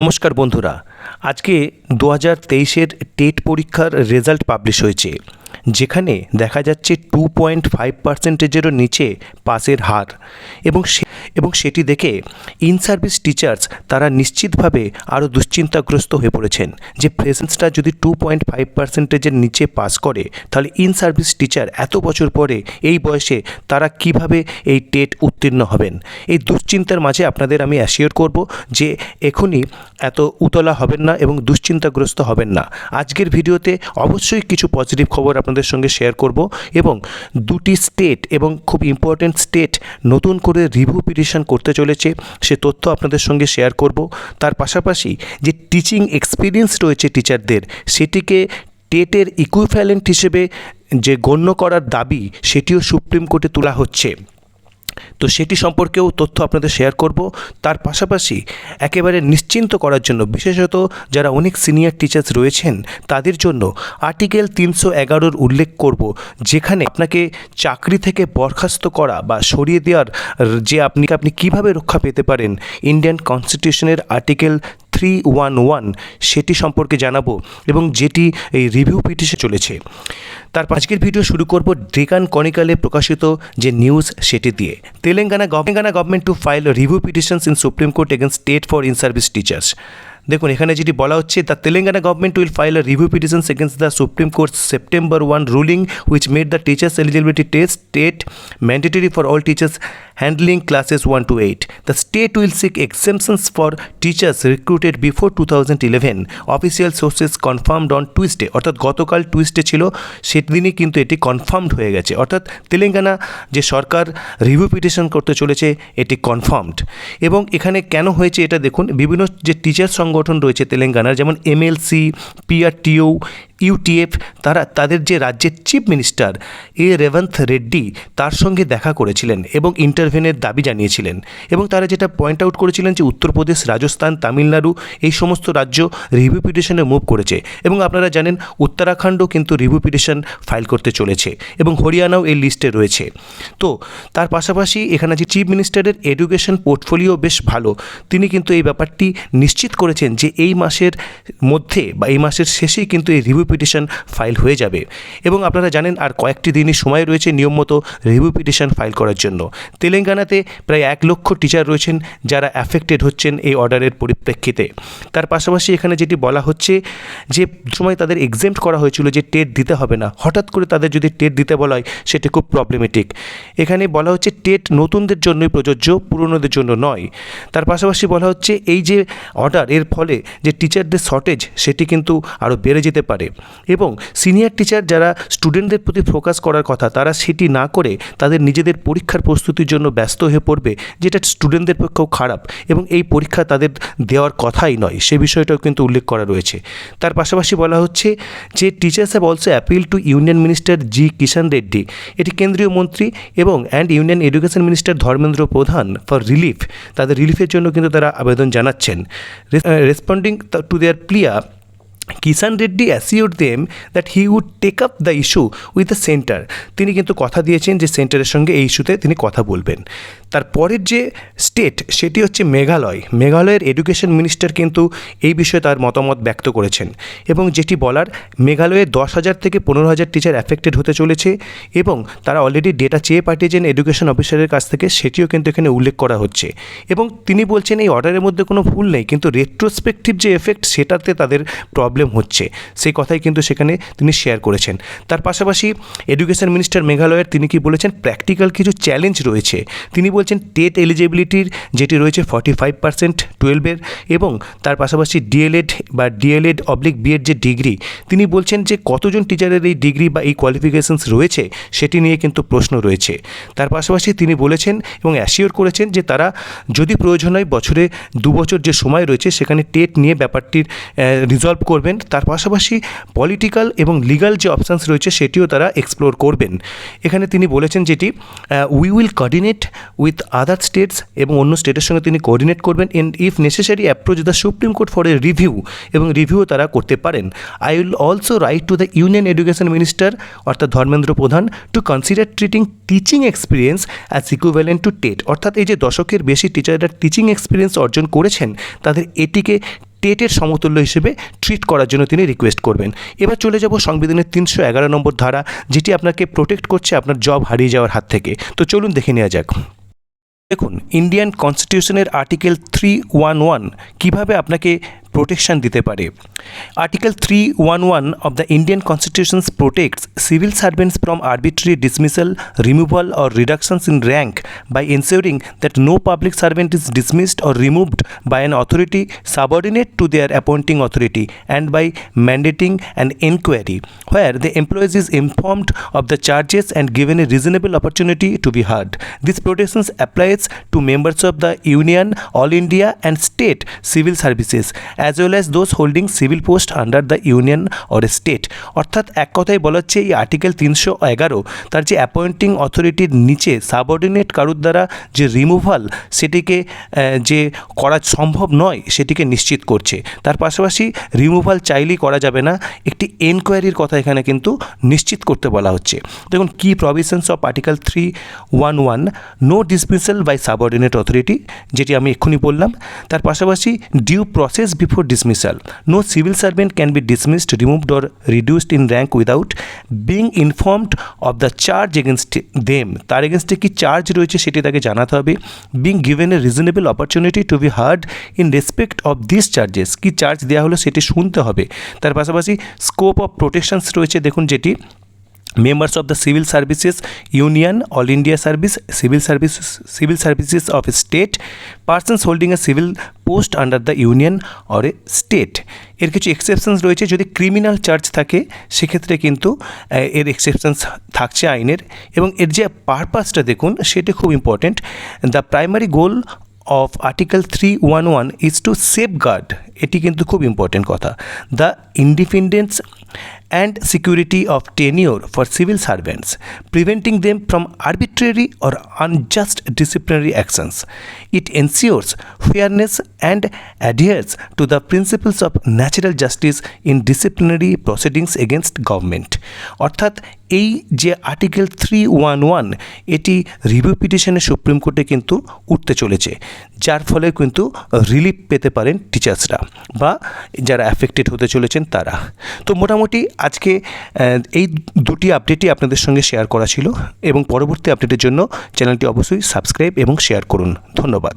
নমস্কার বন্ধুরা আজকে দু হাজার তেইশের টেট পরীক্ষার রেজাল্ট পাবলিশ হয়েছে। যেখানে দেখা যাচ্ছে টু পয়েন্ট ফাইভ পার্সেন্টেজেরও নিচে পাসের হার। এবং এবং সেটি দেখে ইন সার্ভিস টিচার্স তারা নিশ্চিতভাবে আরও দুশ্চিন্তাগ্রস্ত হয়ে পড়েছেন যে প্রেজেন্সটা যদি টু পয়েন্ট ফাইভ পার্সেন্টেজের নিচে পাস করে, তাহলে ইন সার্ভিস টিচার এত বছর পরে এই বয়সে তারা কীভাবে এই টেট উত্তীর্ণ হবেন? এই দুশ্চিন্তার মাঝে আপনাদের আমি অ্যাসিওর করব যে এখনই এত উতলা হবেন না এবং দুশ্চিন্তাগ্রস্ত হবেন না। আজকের ভিডিওতে অবশ্যই কিছু পজিটিভ খবর আপনাদের সঙ্গে শেয়ার করব এবং দুটি স্টেট এবং খুব ইম্পর্টেন্ট স্টেট নতুন করে রিভিউ পিটিশন করতে চলেছে, সে তথ্য আপনাদের সঙ্গে শেয়ার করব। তার পাশাপাশি যে টিচিং এক্সপিরিয়েন্স রয়েছে টিচারদের সেটিকে টেটের ইকুইফ্যালেন্ট হিসেবে যে গণ্য করার দাবি, সেটিও সুপ্রিম কোর্টে তোলা হচ্ছে। তো সেটি সম্পর্কেও তথ্য আপনাদের শেয়ার করব। তার পাশাপাশি একেবারে নিশ্চিন্ত করার জন্য বিশেষত যারা অনেক সিনিয়র টিচার্স রয়েছেন, তাদের জন্য আর্টিকেল তিনশো এগারোর উল্লেখ করব, যেখানে আপনাকে চাকরি থেকে বরখাস্ত করা বা সরিয়ে দেওয়ার যে আপনি আপনি কীভাবে রক্ষা পেতে পারেন ইন্ডিয়ান কনস্টিটিউশনের আর্টিকেল থ্রি ওয়ান ওয়ান সেটি সম্পর্কে জানাব এবং যেটি এই রিভিউ পিটিশে চলেছে। তার আজকের ভিডিও শুরু করব ডেকান কনিকালে প্রকাশিত যে নিউজ সেটি দিয়ে। Telangana government to file review petitions in supreme court against state for in service teachers দেখুন, এখানে যেটি বলা হচ্ছে the Telangana government will file a review petitions against the supreme court September one ruling which made the teachers eligibility test state mandatory for all teachers handling classes one to eight the state will seek exemptions for teachers recruited before two thousand eleven official sources confirmed on Tuesday অর্থাৎ গতকাল Tuesday ছিল, সেদিনই কিন্তু এটি confirmed হয়ে গেছে। অর্থাৎ তেলেঙ্গানা যে সরকার রিভিউ পিটিশন করতে চলেছে, এটি কনফার্মড এবং এখানে কেন হয়েছে এটা দেখুন, বিভিন্ন যে টিচার সংগঠন রয়েছে তেলেঙ্গানার যেমন এমএলসি পিআরটিও ইউটিএফ, তারা, তাদের যে রাজ্যের chief minister A Revanth Reddy, তার সঙ্গে দেখা করেছিলেন এবং ইন্টারভেনের দাবি জানিয়েছিলেন। এবং তারা যেটা পয়েন্ট আউট করেছিলেন যে উত্তরপ্রদেশ, রাজস্থান, তামিলনাড়ু, এই সমস্ত রাজ্য রিভিউ পিটিশনে মুভ করেছে। এবং আপনারা জানেন, উত্তরাখণ্ডও কিন্তু রিভিউ পিটিশন ফাইল করতে চলেছে এবং হরিয়ানাও এই লিস্টে রয়েছে। তো, তার পাশাপাশি এখানে যে চিফ মিনিস্টারের এডুকেশন পোর্টফোলিও বেশ ভালো, তিনি কিন্তু এই ব্যাপারটি নিশ্চিত করেছেন যে এই মাসের মধ্যে বা এই মাসের শেষেই কিন্তু এই রিভিউ পিটিশন ফাইল হয়ে যাবে। এবং আপনারা জানেন আর কয়েকটি দিনই সময় রয়েছে নিয়ম মতো রিভিউ পিটিশন ফাইল করার জন্য। তেলেঙ্গানাতে প্রায় এক লক্ষ টিচার রয়েছেন যারা অ্যাফেক্টেড হচ্ছেন এই অর্ডারের পরিপ্রেক্ষিতে। তার পাশাপাশি এখানে যেটি বলা হচ্ছে যে সময় তাদের এক্সেম্ট করা হয়েছিল যে টেট দিতে হবে না। হঠাৎ করে তাদের যদি টেট দিতে বলা হয়, সেটি খুব প্রবলেমেটিক এখানে বলা হচ্ছে টেট নতুনদের জন্যই প্রযোজ্য, পুরনোদের জন্য নয়। তার পাশাপাশি বলা হচ্ছে এই যে অর্ডার এর ফলে যে টিচারদের শর্টেজ সেটি কিন্তু আরও বেড়ে যেতে পারে। এবং সিনিয়র টিচার যারা স্টুডেন্টদের প্রতি ফোকাস করার কথা, তারা সেটি না করে তাদের নিজেদের পরীক্ষার প্রস্তুতির জন্য ব্যস্ত হয়ে পড়বে, যেটা স্টুডেন্টদের পক্ষেও খারাপ এবং এই পরীক্ষা তাদের দেওয়ার কথাই নয়। সে বিষয়টাও কিন্তু উল্লেখ করা রয়েছে। তার পাশাপাশি বলা হচ্ছে যে teachers have also appeal to union minister G Kishan Reddy এটি কেন্দ্রীয় মন্ত্রী এবং and union education minister Dharmendra Pradhan for relief তাদের রিলিফের জন্য কিন্তু তারা আবেদন জানাচ্ছেন। Responding to their plea Kishan Reddy assure them that he would take up the issue with the centre তিনি কিন্তু কথা দিয়েছেন যে সেন্টারের সঙ্গে এই ইস্যুতে তিনি কথা বলবেন। তারপরের যে স্টেট সেটি হচ্ছে মেঘালয়। মেঘালয়ের এডুকেশন মিনিস্টার কিন্তু এই বিষয়ে তার মতামত ব্যক্ত করেছেন। এবং যেটি বলার, মেঘালয়ে দশ হাজার থেকে পনেরো হাজার টিচার অ্যাফেক্টেড হতে চলেছে এবং তারা অলরেডি ডেটা চেয়ে পাঠিয়েছেন এডুকেশন অফিসারের কাছ থেকে, সেটিও কিন্তু এখানে উল্লেখ করা হচ্ছে। এবং তিনি বলছেন এই অর্ডারের মধ্যে কোনো ভুল নেই, কিন্তু রেট্রোস্পেক্টিভ যে এফেক্ট সেটাতে তাদের প্রবলেম হচ্ছে। সেই কথাই কিন্তু সেখানে তিনি শেয়ার করেছেন। তার পাশাপাশি এডুকেশন মিনিস্টার মেঘালয়ের তিনি কি বলেছেন? প্র্যাকটিক্যাল কিছু চ্যালেঞ্জ রয়েছে। তিনি বলছেন, টেট এলিজিবিলিটির যেটি রয়েছে ফর্টি ফাইভ পার্সেন্ট টুয়েলভের এবং তার পাশাপাশি ডিএলএড বা ডিএলএড অবলিক বিএড যে ডিগ্রি তিনি বলছেন যে কতজন টিচারের এই ডিগ্রি বা এই কোয়ালিফিকেশনস রয়েছে সেটি নিয়ে কিন্তু প্রশ্ন রয়েছে। তার পাশাপাশি তিনি বলেছেন এবং অ্যাসিওর করেছেন যে তারা যদি প্রয়োজন হয় বছরে দু বছর যে সময় রয়েছে সেখানে টেট নিয়ে ব্যাপারটির রিজলভ করবেন, তার পাশাপাশি পলিটিক্যাল এবং লিগাল যে অপশানস রয়েছে সেটিও তারা এক্সপ্লোর করবেন। এখানে তিনি বলেছেন যেটি we will coordinate with other states এবং অন্য স্টেটের সঙ্গে তিনি কোঅর্ডিনেট করবেন and if necessary approach the supreme court for a review এবং রিভিউ তারা করতে পারেন। I will also write to the union education minister অর্থাৎ Dharmendra Pradhan to consider treating teaching experience as equivalent to TET. অর্থাৎ এই যে দশকের বেশি টিচাররা টিচিং এক্সপিরিয়েন্স অর্জন করেছেন, তাদের এটিকে টেটের সমতুল্য হিসেবে ট্রিট করার জন্য তিনি রিকোয়েস্ট করবেন। এবার চলে যাব সংবিধানের তিনশো এগারো নম্বর ধারা, যেটি আপনাকে প্রোটেক্ট করছে আপনার জব হারিয়ে যাওয়ার হাত থেকে। তো চলুন দেখে নেওয়া যাক। দেখুন ইন্ডিয়ান কনস্টিটিউশনের আর্টিকেল থ্রি ওয়ান ওয়ান কীভাবে আপনাকে প্রোটেকশন দিতে পারে article three one one of the Indian constitutions protects civil servants from arbitrary dismissal removal or reductions in rank by ensuring that no public servant is dismissed or removed by an authority subordinate to their appointing authority and by mandating an enquiry where the employees is informed of the charges and given a reasonable opportunity to be heard. This protections applies to members of the Union, All India and state civil services as well as those holding civil post under the union or state অর্থাৎ এক কথায় বলা হচ্ছে, এই article তিনশো এগারো তার যে অ্যাপয়েন্টিং অথরিটির নিচে সাবঅর্ডিনেট কারুর দ্বারা যে রিমুভাল সেটিকে যে করা সম্ভব নয়, সেটিকে নিশ্চিত করছে। তার পাশাপাশি রিমুভাল চাইলেই করা যাবে না। একটি এনকোয়ারির কথা এখানে কিন্তু নিশ্চিত করতে বলা হচ্ছে। দেখুন কি provisions of article three one one no dismissal by subordinate authority যেটি আমি এক্ষুনি বললাম। তার পাশাপাশি due process before dismissal no civil servant can be dismissed removed or reduced in rank without being informed of the charge against them তার এগেনস্টে কি charge রয়েছে সেটি তাকে জানাতে হবে। Being given a reasonable opportunity to be heard in respect of this charges কি charge দেওয়া হলো সেটি শুনতে হবে। তার পাশাপাশি স্কোপ অফ প্রোটেকশনস রয়েছে। দেখুন যেটি members of the civil services union all India service civil services civil services of state, persons holding a civil post under the union or a state. এর কিছু এক্সেপশনস রয়েছে, যদি ক্রিমিনাল চার্জ থাকে, সেক্ষেত্রে কিন্তু এর এক্সেপশনস থাকছে আইনের। এবং এর যে পারপাসটা দেখুন, সেটি খুব important the primary goal of article three one one is to safeguard এটি কিন্তু খুব ইম্পর্টেন্ট কথা। The independence and security of tenure for civil servants preventing them from arbitrary or unjust disciplinary actions it ensures fairness and adheres to the principles of natural justice in disciplinary proceedings against government অর্থাৎ এই যে article three one one এটি review পিটিশনে supreme কোর্টে কিন্তু উঠতে চলেছে। যার ফলে কিন্তু রিলিফ পেতে পারেন টিচার্সরা বা যারা অ্যাফেক্টেড হতে চলেছেন তারা। তো মোটামুটি আজকে এই দুটি আপডেটই আপনাদের সঙ্গে শেয়ার করা ছিল এবং পরবর্তী আপডেটের জন্য চ্যানেলটি অবশ্যই সাবস্ক্রাইব এবং শেয়ার করুন। ধন্যবাদ।